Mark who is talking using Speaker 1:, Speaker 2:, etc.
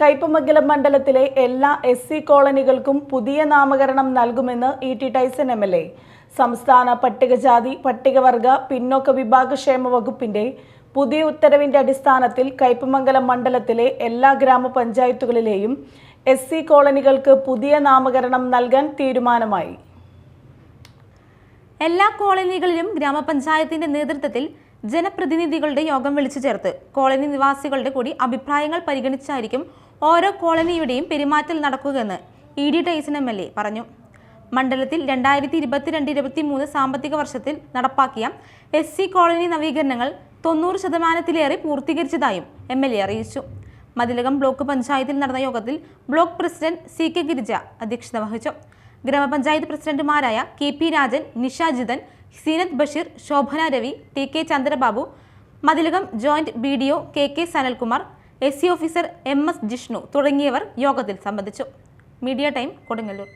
Speaker 1: കയ്പമംഗലം മണ്ഡലത്തിലെ എല്ലാ S C കോളനികൾക്കും പുതിയ നാമകരണം നൽകുമെന്ന് E T Tyson M L A. സംസ്ഥാന പട്ടികജാതി പട്ടികവർഗ പിന്നോക്ക വിഭാഗക്ഷേമ വകുപ്പിന്റെ പുതിയ ഉത്തരവിന്റെ അടിസ്ഥാനത്തിൽ കയ്പമംഗലം മണ്ഡലത്തിലെ എല്ലാ ഗ്രാമപഞ്ചായത്തുകളിലെയും എസ് സി കോളനികൾക്ക് പുതിയ നാമകരണം നൽകാൻ തീരുമാനമായി.
Speaker 2: എല്ലാ കോളനികളിലും ഗ്രാമപഞ്ചായത്തിന്റെ നേതൃത്വത്തിൽ ജനപ്രതിനിധികളുടെ യോഗം വിളിച്ചു ചേർത്ത് കോളനി നിവാസികളുടെ കൂടി അഭിപ്രായങ്ങൾ പരിഗണിച്ചായിരിക്കും ഓരോ കോളനിയുടെയും പെരുമാറ്റൽ നടക്കുകയെന്ന് E T Tyson M L A പറഞ്ഞു. മണ്ഡലത്തിൽ രണ്ടായിരത്തി ഇരുപത്തിരണ്ട് ഇരുപത്തി മൂന്ന് സാമ്പത്തിക വർഷത്തിൽ നടപ്പാക്കിയ എസ് സി കോളനി നവീകരണങ്ങൾ തൊണ്ണൂറ് ശതമാനത്തിലേറെ പൂർത്തീകരിച്ചതായും എം എൽ എ അറിയിച്ചു. മതിലകം ബ്ലോക്ക് പഞ്ചായത്തിൽ നടന്ന യോഗത്തിൽ block president C K Girija അധ്യക്ഷത വഹിച്ചു. ഗ്രാമപഞ്ചായത്ത് പ്രസിഡന്റുമാരായ K P Rajan Nishajithan Seenath Basheer Shobhana Ravi T K Chandrababu Mathilakam joint B D O K K Sanalkumar S C officer M S Jishnu തുടങ്ങിയവർ യോഗത്തിൽ സംബന്ധിച്ചു. Media time Kodungallur.